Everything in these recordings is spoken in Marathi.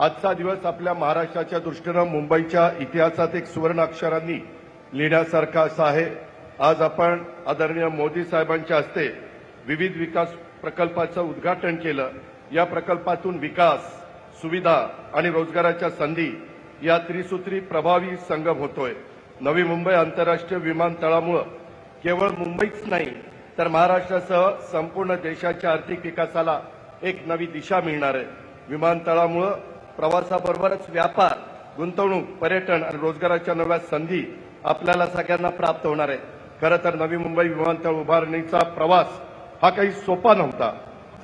आजचा दिवस आपल्या महाराष्ट्राच्या दृष्टीनं मुंबईच्या इतिहासात एक सुवर्ण अक्षरांनी लिहिण्यासारखा असा आहे. आज आपण आदरणीय मोदी साहेबांच्या हस्ते विविध विकास प्रकल्पाचं उद्घाटन केलं. या प्रकल्पातून विकास सुविधा आणि रोजगाराच्या संधी या त्रिसूत्री प्रभावी संगम होतोय. नवी मुंबई आंतरराष्ट्रीय विमानतळामुळं केवळ मुंबईच नाही तर महाराष्ट्रासह संपूर्ण देशाच्या आर्थिक विकासाला एक नवी दिशा मिळणार आहे. विमानतळामुळं प्रवासाबरोबरच व्यापार गुंतवणूक पर्यटन आणि रोजगाराच्या नव्या संधी आपल्याला सगळ्यांना प्राप्त होणार आहे. खरं तर नवी मुंबई विमानतळ उभारणीचा प्रवास हा काही सोपा नव्हता.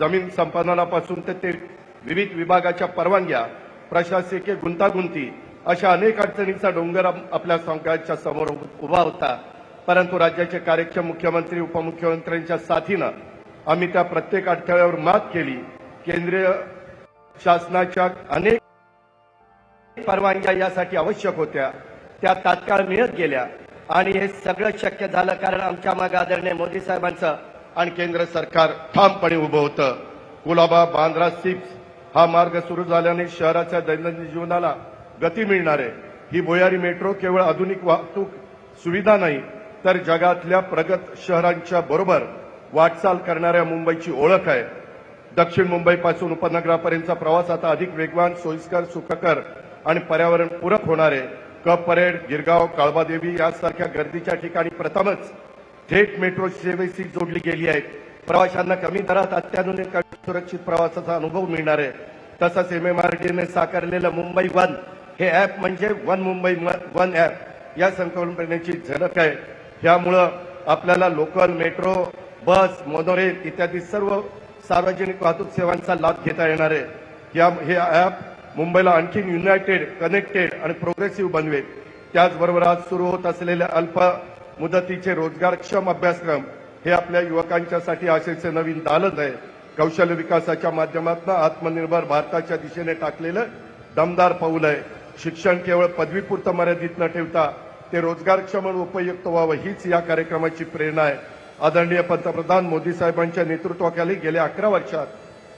जमीन संपादनापासून ते ते विविध विभागाच्या परवानग्या प्रशासकीय गुंतागुंती अशा अनेक अडचणींचा डोंगर आपल्या संघाच्या समोर उभा होता. परंतु राज्याचे कार्यक्षम मुख्यमंत्री उपमुख्यमंत्र्यांच्या साथीनं आम्ही त्या प्रत्येक अडथळ्यावर मात केली. केंद्रीय शासनाच्या अनेक परवानग्या यासाठी आवश्यक होत्या. त्या तात्काळ मिळत गेल्या. आणि हे सगळं शक्य झालं कारण आमच्या मागे आदरणीय मोदी साहेबांचं आणि केंद्र सरकार ठामपणे उभं होतं. कुलाबा बांद्रा सिप्स हा मार्ग सुरू झाल्याने शहराच्या दैनंदिन जीवनाला गती मिळणार आहे. ही भुयारी मेट्रो केवळ आधुनिक वाहतूक सुविधा नाही तर जगातल्या प्रगत शहरांच्या बरोबर वाटचाल करणाऱ्या मुंबईची ओळख आहे. दक्षिण मुंबईपासून उपनगरापर्यंतचा प्रवास आता अधिक वेगवान सोयीस्कर सुखकर आणि पर्यावरण पूरक होणार आहे. कप परेड गिरगाव काळबादेवी यासारख्या गर्दीच्या ठिकाणी प्रथमच थेट मेट्रो सेवेशी जोडली गेली आहे. प्रवाशांना कमी दरात अत्याधुनिक सुरक्षित प्रवासाचा अनुभव मिळणार आहे. तसंच एमएमआरडीने साकारलेलं मुंबई वन हे ऍप म्हणजे वन मुंबई वन ऍप या संकल्पनेची झलक आहे. त्यामुळं आपल्याला लोकल मेट्रो बस मोनोरेल इत्यादी सर्व सार्वजनिक वाहतूक सेवांचा लाभ घेता येणार आहे. या हे ॲप मुंबईला आणखी युनायटेड कनेक्टेड आणि प्रोग्रेसिव्ह बनवेल. त्याचबरोबर आज सुरू होत असलेल्या अल्प मुदतीचे रोजगारक्षम अभ्यासक्रम हे आपल्या युवकांच्यासाठी आशेचे नवीन दालन आहे. कौशल्य विकासाच्या माध्यमातून आत्मनिर्भर भारताच्या दिशेने टाकलेलं दमदार पाऊल आहे. शिक्षण केवळ पदवीपुरतं मर्यादित न ठेवता ते रोजगारक्षम आणि उपयुक्त व्हावं हीच या कार्यक्रमाची प्रेरणा आहे. आदरणीय पंतप्रधान मोदी साहेबांच्या नेतृत्वाखाली गेल्या अकरा वर्षात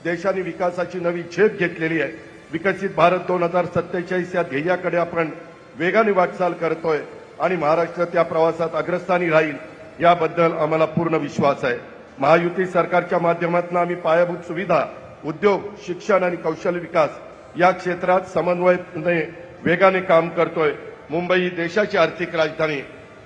देशाने विकासाची नवी झेप घेतलेली आहे. विकसित भारत दोन हजार सत्तेचाळीस या ध्येयाकडे आपण वेगाने वाटचाल करतोय आणि महाराष्ट्र त्या प्रवासात अग्रस्थानी राहील याबद्दल आम्हाला पूर्ण विश्वास आहे. महायुती सरकारच्या माध्यमातून आम्ही पायाभूत सुविधा उद्योग शिक्षण आणि कौशल्य विकास या क्षेत्रात समन्वय वेगाने काम करतोय. मुंबई ही देशाची आर्थिक राजधानी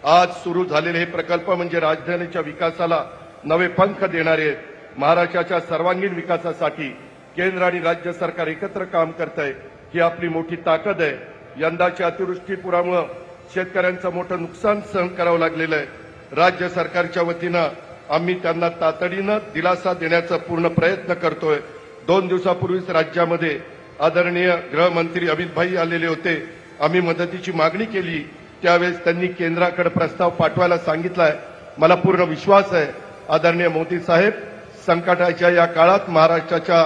आज सुरू झालेले हे प्रकल्प म्हणजे राजधानीच्या विकासाला नवे पंख देणारे महाराष्ट्राच्या सर्वांगीण विकासासाठी केंद्र आणि राज्य सरकार एकत्र काम करत आहे ही आपली मोठी ताकद आहे. यंदाच्या अतिवृष्टीपुरामुळं शेतकऱ्यांचं मोठं नुकसान सहन करावं लागलेलं आहे. राज्य सरकारच्या वतीनं आम्ही त्यांना तातडीनं दिलासा देण्याचा पूर्ण प्रयत्न करतोय. दोन दिवसापूर्वीच राज्यामध्ये आदरणीय गृहमंत्री अमित भाई आलेले होते. आम्ही मदतीची मागणी केली. त्यावेळेस त्यांनी केंद्राकडे प्रस्ताव पाठवायला सांगितलाय मला पूर्ण विश्वास आहे. आदरणीय मोदी साहेब संकटाच्या या काळात महाराष्ट्राच्या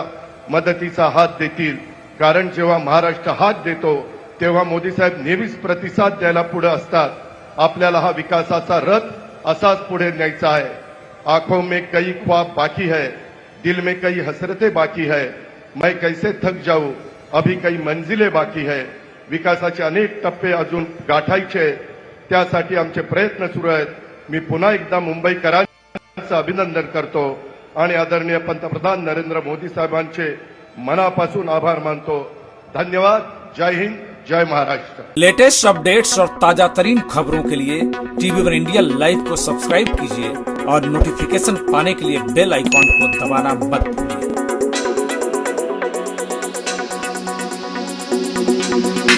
मदतीचा हात देतील. कारण जेव्हा महाराष्ट्र हात देतो तेव्हा मोदी साहेब नेहमीच प्रतिसाद द्यायला पुढे असतात. आपल्याला हा विकासाचा रथ असाच पुढे न्यायचा आहे. आंखों में कई ख्वाब बाकी है दिल में कई हसरतें बाकी है. मैं कैसे थक जाऊ? अभी कई मंजिले बाकी है। विकासाचे अनेक टप्पे अजून गाठायचे त्यासाठी आमचे प्रयत्न सुरू आहेत. मी पुन्हा एकदा मुंबईकरांचं अभिनंदन करतो आणि आदरणीय पंतप्रधान नरेंद्र मोदी साहेबांचे मनापासून आभार मानतो. धन्यवाद. जय हिंद जय महाराष्ट्र. लेटेस्ट अपडेट्स और ताजा तरीन खबरों के लिए टीवी वन इंडिया लाइव को सब्सक्राइब कीजिए और नोटिफिकेशन पाने के लिए बेल आइकॉन को दबाना मत भूलिए।